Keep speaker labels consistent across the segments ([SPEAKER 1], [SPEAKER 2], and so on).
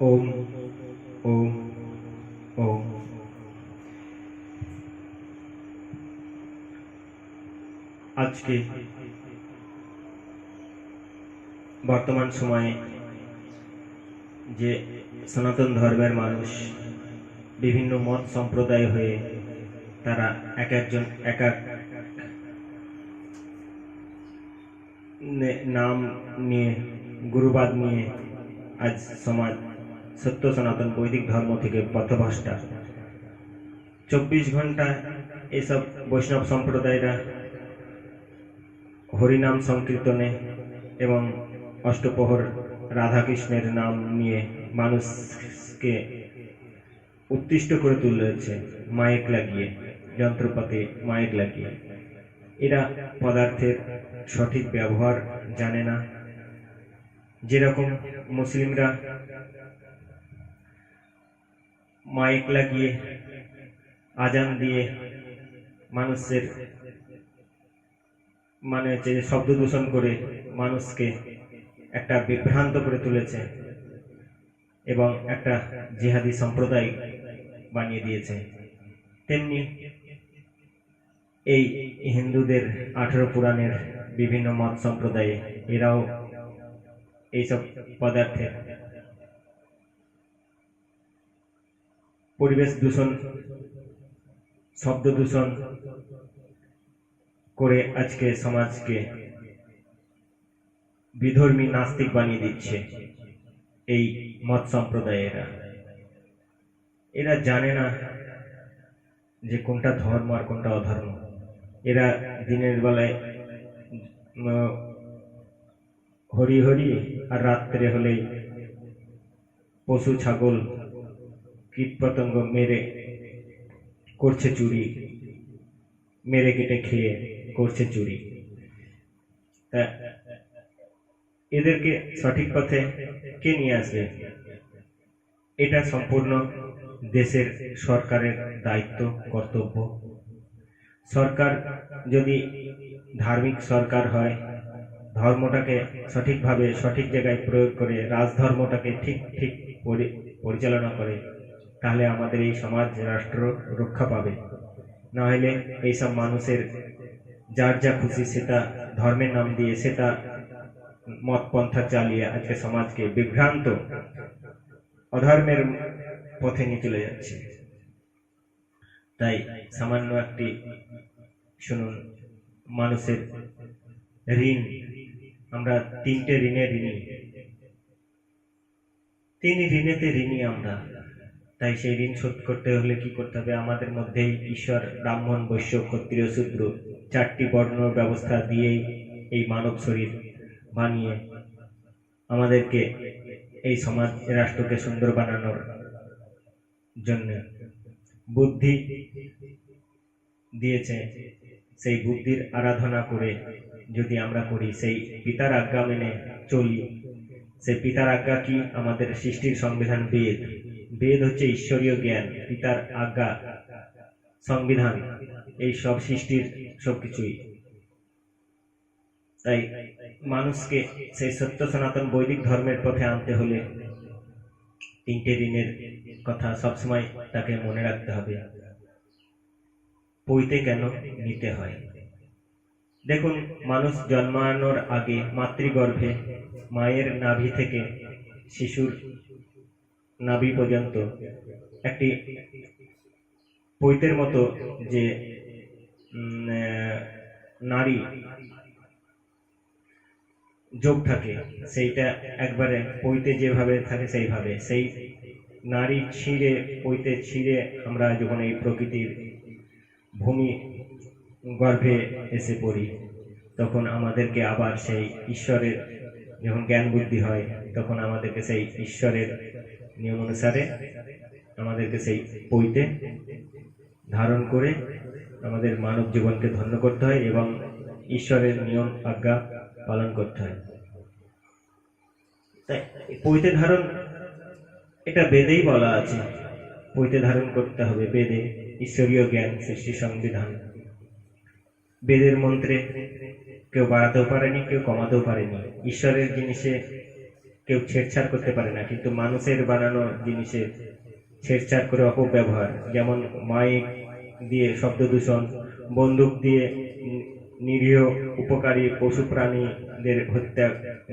[SPEAKER 1] ওম ওম ওম। আজকে বর্তমান সময়ে যে সনাতন ধর্মের মানুষ বিভিন্ন মত সম্প্রদায় হয়ে তারা এক একজন, এক এক নাম নিয়ে, গুরুবাদ নিয়ে আজ সমাজ সত্য সনাতন বৈদিক ধর্ম থেকে পথভ্রষ্টা চব্বিশ ঘণ্টা এসব বৈষ্ণব সম্প্রদায়রা হরিনাম সংকীর্তনে এবং অষ্টপ্রহর রাধাকৃষ্ণের নাম নিয়ে মানুষকে উত্তিষ্ট করে তুলেছে মাইক লাগিয়ে, যন্ত্রপাতি মাইক লাগিয়ে। এরা পদার্থের সঠিক ব্যবহার জানে না। যেরকম মুসলিমরা মাইক লাগিয়ে আজান দিয়ে মানুষের মানে যে শব্দ দূষণ করে মানুষকে একটা বিভ্রান্ত করে তুলেছে এবং একটা জিহাদি সম্প্রদায় বানিয়ে দিয়েছে। তেমনি এই হিন্দুদের আঠেরো পুরাণের বিভিন্ন মত সম্প্রদায়ে এরাও এইসব পদার্থের পরিবেশ দূষণ, শব্দ দূষণ করে আজকে সমাজকে বিধর্মী নাস্তিক বানিয়ে দিচ্ছে এই মত সম্প্রদায়েরা। এরা জানে না যে কোনটা ধর্ম আর কোনটা অধর্ম। এরা দিনের বেলায় হরি হরি আর রাত্রে হলেই পশু ছাগল কীট পতঙ্গ মেরে করছে চুরি, মেরে কেটে খেয়ে করছে চুরি। তা এদেরকে সঠিক পথে কে নিয়ে আসবে? এটা সম্পূর্ণ দেশের সরকারের দায়িত্ব, কর্তব্য। সরকার যদি ধার্মিক সরকার হয়, ধর্মটাকে সঠিকভাবে সঠিক জায়গায় প্রয়োগ করে, রাজধর্মটাকে ঠিক ঠিক পরি- পরিচালনা করে তাহলে আমাদের এই সমাজ রাষ্ট্র রক্ষা পাবে। না হলে এইসব মানুষের যার যা খুশি সেটা ধর্মের নাম দিয়ে সেটা মত পন্থা চালিয়ে আজকে সমাজকে বিভ্রান্ত, অধর্মের পথে নিয়ে চলে যাচ্ছে। তাই সামান্য একটি শুনুন, মানুষের ঋণ, আমরা তিনটে ঋণে ঋণী। তিন ঋণেতে ঋণী আমরা। তাই সেই ঋণ শোধ করতে হলে কি করতে হবে? আমাদের মধ্যেই ঈশ্বর, ব্রাহ্মণ, বৈশ্য, ক্ষত্রিয়, শূদ্র চারটি বর্ণ ব্যবস্থা দিয়েই এই মানব শরীর বানিয়ে আমাদেরকে এই সমাজ রাষ্ট্রকে সুন্দর বানানোর জন্য বুদ্ধি দিয়েছে। সেই বুদ্ধির আরাধনা করে যদি আমরা করি, সেই পিতার আজ্ঞা মেনে চলি। সেই পিতার আজ্ঞা কি আমাদের সৃষ্টির সংবিধান বেদ বেদ হচ্ছে ঈশ্বরীয় জ্ঞান, পিতার আজ্ঞা, সংবিধান, এই সব সৃষ্টির সবকিছুই। তাই মানুষকে সেই সত্য সনাতন বৈদিক ধর্মের পথে আনতে হলে তিনটে ঋণের কথা সবসময় তাকে মনে রাখতে হবে। পইতে কেন নিতে হয়? দেখুন, মানুষ জন্মানোর আগে মাতৃগর্ভে মায়ের নাভি থেকে শিশুর নাভি পর্যন্ত একটি পৈতের মতো যে নারী যোগ থাকে, সেইটা একবারে পইতে যেভাবে থাকে সেইভাবে, সেই নারী ছিঁড়ে পইতে ছিঁড়ে আমরা যখন এই প্রকৃতির ভূমি গর্ভে এসে পড়ি, তখন আমাদেরকে আবার সেই ঈশ্বরের যখন জ্ঞান বুদ্ধি হয়, তখন আমাদেরকে সেই ঈশ্বরের নিয়ম অনুসারে আমাদেরকে সেই পইতে ধারণ করে আমাদের মানব জীবনকে ধন্য করতে হয় এবং ঈশ্বরের নিয়ম আজ্ঞা পালন করতে হয়। তাই পৈতে ধারণ, এটা বেদেই বলা আছে। পৈতে ধারণ করতে হবে বেদে, ঈশ্বরীয় জ্ঞান, সৃষ্টি সংবিধান। বেদের মন্ত্রে কেউ বাড়াতেও পারেনি, কেউ কমাতেও পারেনি। ঈশ্বরের জিনিসে কেউ ছেড়ছাড় করতে পারে না, কিন্তু মানুষের বানানো জিনিসে ছেড়ছাড় করে অপব্যবহার, যেমন মাইক দিয়ে শব্দ দূষণ, বন্দুক দিয়ে নিরীহ উপকারী পশু প্রাণীদের হত্যা,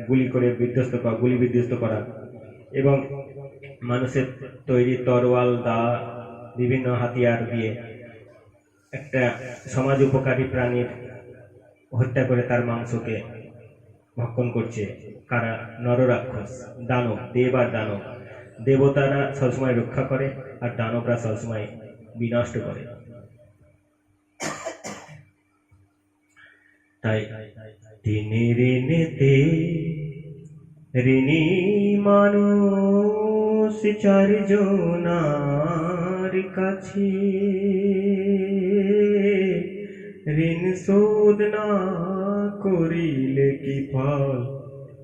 [SPEAKER 1] গুলি করে বিধ্বস্ত করা, গুলি বিধ্বস্ত করা এবং মানুষের তৈরি তরোয়াল, দা, বিভিন্ন হাতিয়ার দিয়ে একটা সমাজ উপকারী প্রাণীর হত্যা করে তার মাংসকে ভক্ষণ করছে। কারা? নররাক্ষস। দানব, দেব আর দানব। দেবতারা সবসময় রক্ষা করে আর দানবরা সবসময় বিনষ্ট করে। তাই তিনি ঋণেতে ঋণী মানুষ চারজনার কাছে ঋণ শোধ না করিলে কি ফল?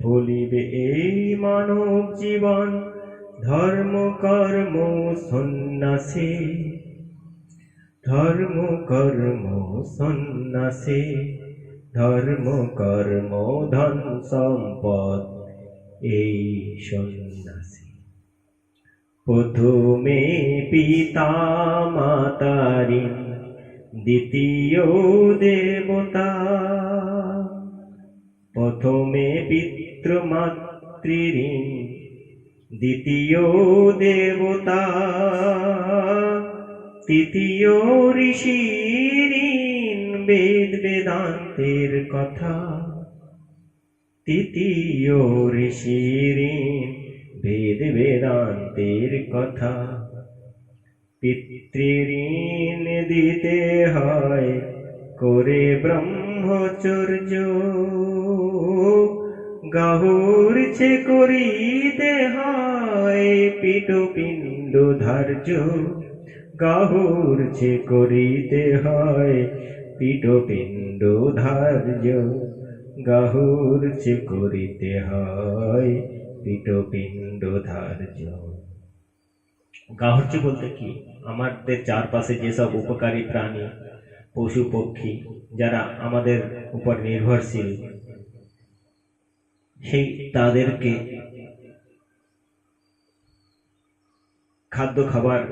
[SPEAKER 1] ফলিবে এই মানব জীবন, ধর্ম, কর্ম, সন্ন্যাসী। ধর্ম, কর্ম, সন্ন্যাসী। ধর্ম, কর্ম, ধন, সম্পদ, এই সন্ন্যাসী। প্রথমে পিতা মাতারি দ্বিতীয় দেবতা। প্রথমে পিতৃ মাতৃঋণ দ্বিতীয় দেবতা তৃতীয় ঋণ, বেদ বেদান্তের কথা তৃতীয় ঋণ, বেদ বেদান্তের কথা। পিতৃঋণ দিতে হয় করে ব্রহ্মচর্য। গাহুরছে করিতে হয় পিণ্ড ধার্য। গাহুরছে করিতে হয় পিণ্ড ধার্য। গাহুরছে করিতে হয় পিণ্ড ধার্য। গাহর্য বলতে কি? আমাদের চারপাশে যেসব উপকারী প্রাণী, পশু, পক্ষী, যারা আমাদের উপর নির্ভরশীল সেই তাদেরকে। খাদ্য খাবার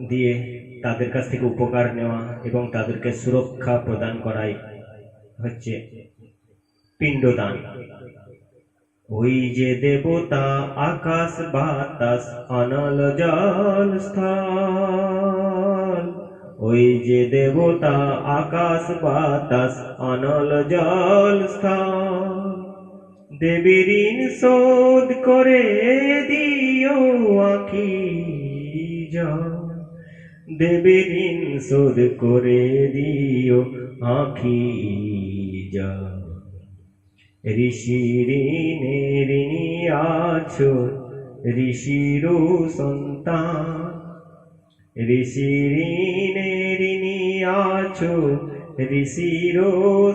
[SPEAKER 1] দিয়ে তাদের কাছ থেকে উপকার নেওয়া এবং তাদেরকে সুরক্ষা প্রদান করাই হচ্ছে পিণ্ডদান। ওই যে দেবতা আকাশ বাতাস অনল জল স্থল ওই যে দেবতা আকাশ বাতাস অনল জল স্থল দেবীর ঋণ শোধ করে দিও জল। দেবীর ঋণ শোধ করে দিও আখি জল। ঋষি ঋণে ঋণী আছো ঋষির সন্তান। ঋষি ঋণে ঋণী আছো ঋষির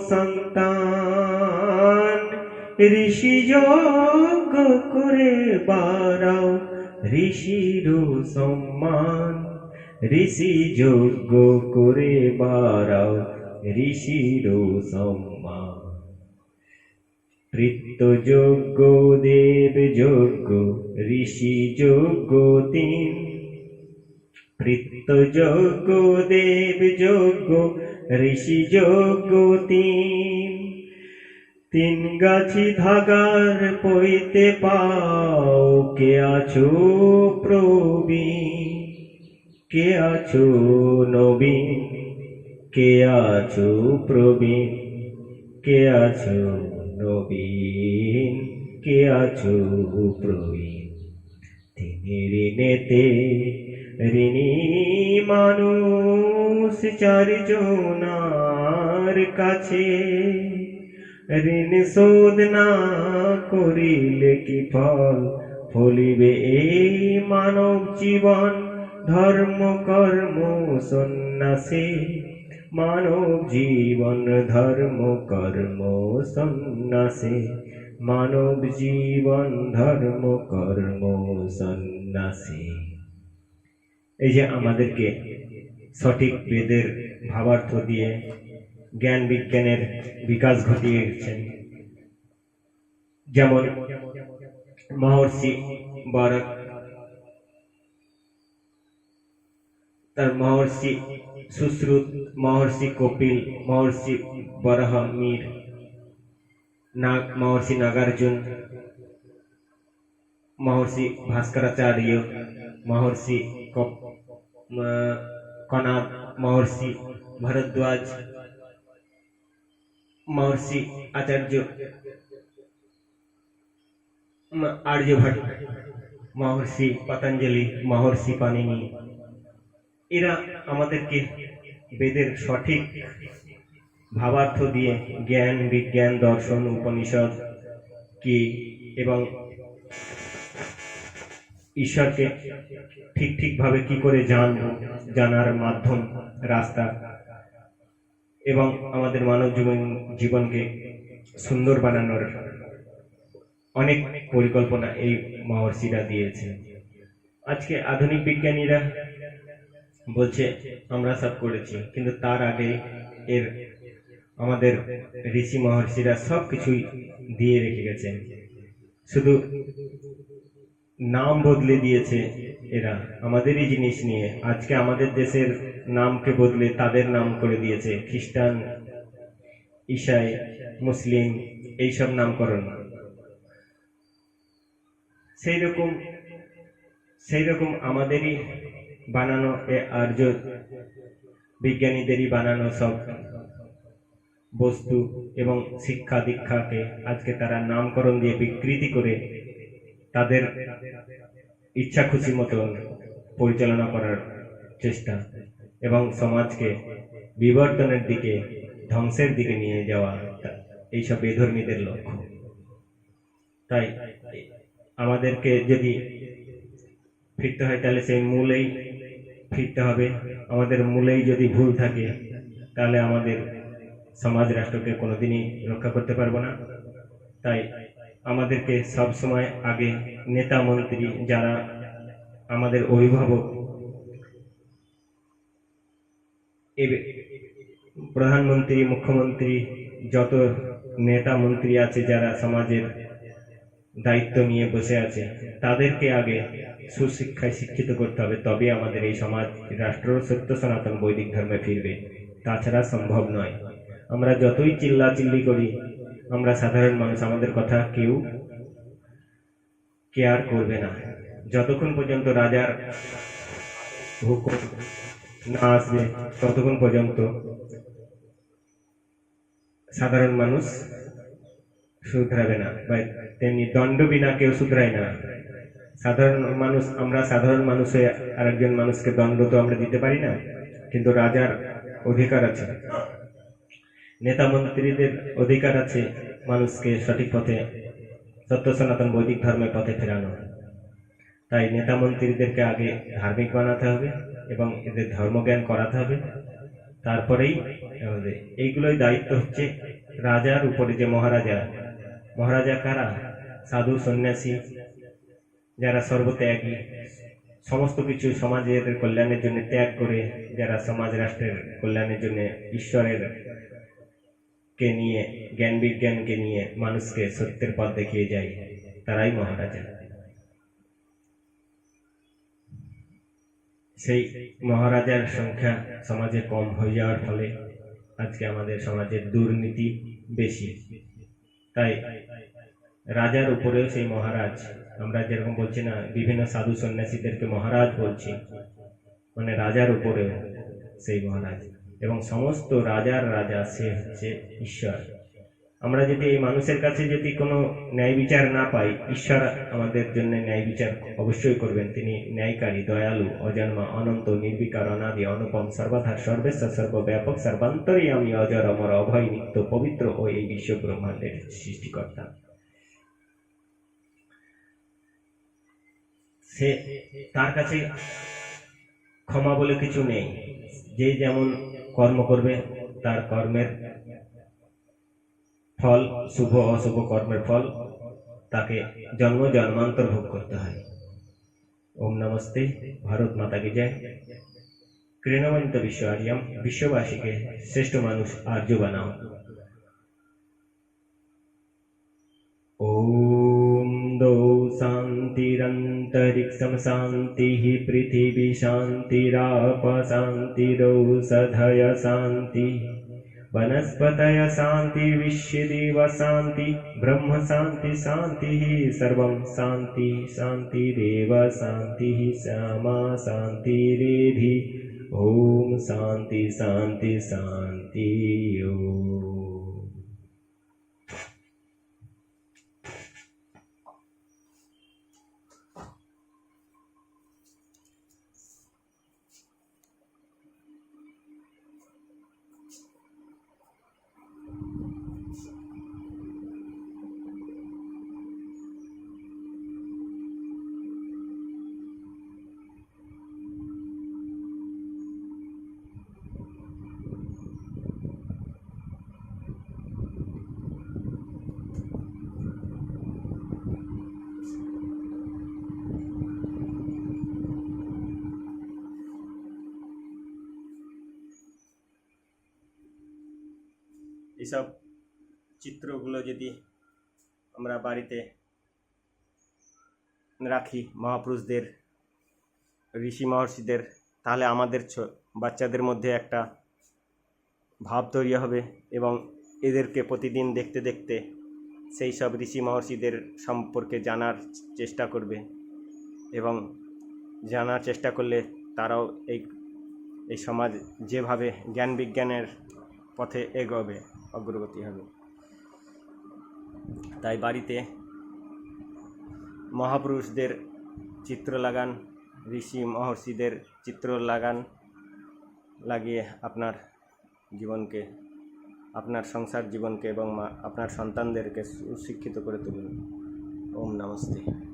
[SPEAKER 1] সন্তান। ঋষি যোগ করে বাড়াও। ঋষির সম্মান, ঋষি যোগ্য করে বাড়াও। ঋষির সম্মান। পৃত্ত যোগ্য দেব যোগ্য ঋষি যোগ্য তিন। পৃত্ত যোগ্য দেব যোগ্য ঋষি যোগ্য তিন। তিন গাছি ধাগার পইতে পাও, কে আছো প্রবীণ? কে আছো নবীন? কে আছো প্রবীণ? কে আছো নবীন? কে আছো প্রবীণ? তিনি ঋণেতে ঋণী মানুষ চারজনার কাছে ঋণ শোধ না করিলে কি ফল? ফলিবে এই মানব জীবন, ধর্ম, কর্ম, সন্ন্যাসী। মানব জীবন, ধর্ম, কর্ম, সন্ন্যাসী। মানব জীবন, ধর্ম, কর্ম, সন্ন্যাসী। এই যে আমাদেরকে সঠিক বেদের ভাবার্থ দিয়ে জ্ঞান বিজ্ঞানের বিকাশ ঘটিয়েছেন। যেমন মহর্ষি বরক তার মহর্ষি সুশ্রুত মহর্ষি কপিল মহর্ষি বরাহ মীর নাগ মহর্ষি নাগার্জুন মহর্ষি ভাস্করাচার্য মহর্ষি কপ- আহ, কনাদ মহর্ষি আচার্য আর্যভট্ট মহর্ষি পতঞ্জলি মহর্ষি পানিনি এরা আমাদেরকে বেদের সঠিক ভাবার্থ দিয়ে জ্ঞান, বিজ্ঞান, দর্শন, উপনিষদ, কি এবং ঈশ্বরকে ঠিক ঠিকভাবে কি করে জানব, জানার মাধ্যম, রাস্তা এবং আমাদের মানব জীবন জীবনকে সুন্দর বানানোর অনেক পরিকল্পনা এই মহর্ষিরা দিয়েছে আজকে আধুনিক বিজ্ঞানীরা বলছে, আমরা সব করেছি। কিন্তু তার আগে এর আমাদের ঋষি মহর্ষিরা সব কিছুই দিয়ে রেখে গেছেন। শুধু নাম বদলে দিয়েছে এরা। আমাদেরই জিনিস নিয়ে আজকে আমাদের দেশের নামকে বদলে তাদের নাম করে দিয়েছে। খ্রিস্টান, ঈশাই, মুসলিম, এইসব নামকরণ। সেই রকম সেই রকম আমাদেরই বানানো এ আর্য বিজ্ঞানীদেরই বানানো সব বস্তু এবং শিক্ষা দীক্ষাকে আজকে তারা নামকরণ দিয়ে বিকৃতি করে তাদের ইচ্ছা খুশি মতন পরিচালনা করার চেষ্টা। এবং সমাজকে বিবর্তনের দিকে, ধ্বংসের দিকে নিয়ে যাওয়া এইসব বেধর্মীদের লক্ষ্য। তাই আমাদেরকে যদি ফিরতে হয়, তাহলে সেই মূলেই ফিরতে হবে। আমাদের মূলেই যদি ভুল থাকে, তাহলে আমাদের সমাজ রাষ্ট্রকে কোনোদিনই রক্ষা করতে পারব না। তাই আমাদেরকে সব সময় আগে নেতা মন্ত্রী যারা আমাদের অভিভাবক এবে- প্রধানমন্ত্রী, মুখ্যমন্ত্রী, যত নেতা মন্ত্রী আছে যারা সমাজের দায়িত্ব নিয়ে বসে আছে, তাদেরকে আগে সুশিক্ষায় শিক্ষিত করতে হবে। তবে আমাদের এই সমাজ রাষ্ট্র সত্য সনাতন বৈদিক ধর্মে ফিরবে, তাছাড়া সম্ভব নয়। আমরা যতই চিল্লা চিল্লি করি, আমরা সাধারণ মানুষ, আমাদের কথা কেউ কেয়ার করবে না। যতক্ষণ পর্যন্ত রাজার হুকুম না আসবে ততক্ষণ পর্যন্ত সাধারণ মানুষ শুধরাবে না। বা তেমনি দণ্ড বিনা কেউ শুধরায় না। সাধারণ মানুষ, আমরা সাধারণ মানুষ আরেকজন মানুষকে দণ্ড তো আমরা দিতে পারি না, কিন্তু রাজার অধিকার আছে। নেতা মন্ত্রীদের অধিকার আছে মানুষকে সঠিক পথে, সত্য সনাতন বৈদিক ধর্মের পথে ফেরানো। তাই নেতা মন্ত্রীদেরকে আগে ধার্মিক বানাতে হবে এবং এদের ধর্মজ্ঞান করাতে হবে। তারপরেই আমাদের এইগুলোই দায়িত্ব হচ্ছে রাজার উপরে যে মহারাজা। মহারাজা কারা? সাধু, সন্ন্যাসী, যারা সর্বত্যাগী, সমস্ত কিছু সমাজের কল্যাণের জন্য ত্যাগ করে, যারা সমাজ রাষ্ট্রের কল্যাণের জন্য ঈশ্বরের কে নিয়ে, জ্ঞান বিজ্ঞানকে নিয়ে মানুষকে সত্যের পথ দেখিয়ে যায়, তারাই মহারাজা। সেই মহারাজার সংখ্যা সমাজে কম হয়ে যাওয়ার ফলে আজকে আমাদের সমাজের দুর্নীতি বেশি। তাই রাজার উপরেও সেই মহারাজ, আমরা যেরকম বলছি না, বিভিন্ন সাধু সন্ন্যাসীদেরকে মহারাজ বলছি মানে রাজার উপরেও সেই মহারাজ। এবং সমস্ত রাজার রাজা সে হচ্ছে ঈশ্বর। আমরা যদি এই মানুষের কাছে যদি কোনো ন্যায় বিচার না পাই, ঈশ্বর আমাদের জন্য ন্যায় বিচার অবশ্যই করবেন। তিনি ন্যায়কারী, দয়ালু, অজন্মা, অনন্ত, নির্বিকার, অনাদি, অনুপম সর্বধার সর্বেশ্বর সর্বব্যাপক সর্বান্তরী আমি অজর, অমর, অভয়, নিত্য, পবিত্র ও এই বিশ্ব ব্রহ্মাণ্ডের সৃষ্টিকর্তা। সে তার কাছে ক্ষমা বলে কিছু নেই। যে যেমন কর্ম করবে, তার কর্মের ফল শুভ অশুভ কর্মের ফল তাকে জন্ম জন্মান্তর ভোগ করতে হয় ওম নমস্তে ভারত মাতা কি জয় কৃণবন্ত বিশ্ব আর্যম বিশ্ববাসীকে শ্রেষ্ঠ মানুষ আর্য বানাও ওম দৌ शान्तिरन्तरिक्षं शान्तिः पृथिवी शान्तिराप शान्तिरौषधय शान्तिः वनस्पतय शान्ति विश्वदेव शान्ति ब्रह्म शान्ति शान्तिः सर्वं शान्ति शान्तिरेव शान्तिः श्यामा शान्तिरेधि। ॐ शान्ति शान्ति शान्ति ॐ এসব চিত্রগুলো যদি আমরা বাড়িতে রাখি মহাপুরুষদের, ঋষি মহর্ষিদের, তাহলে আমাদের বাচ্চাদের মধ্যে একটা ভাব তৈরি হবে এবং এদেরকে প্রতিদিন দেখতে দেখতে সেই সব ঋষি মহর্ষিদের সম্পর্কে জানার চেষ্টা করবে এবং জানার চেষ্টা করলে তারাও এই এই সমাজ যেভাবে জ্ঞান বিজ্ঞানের পথে এগোবে, অগ্রগতি হবে। তাই বাড়িতে মহাপুরুষদের চিত্র লাগান, ঋষি মহর্ষিদের চিত্র লাগান, লাগিয়ে আপনার জীবনকে, আপনার সংসার জীবনকে এবং আপনার সন্তানদেরকে সুশিক্ষিত করে তুলুন। ওম নমস্তে।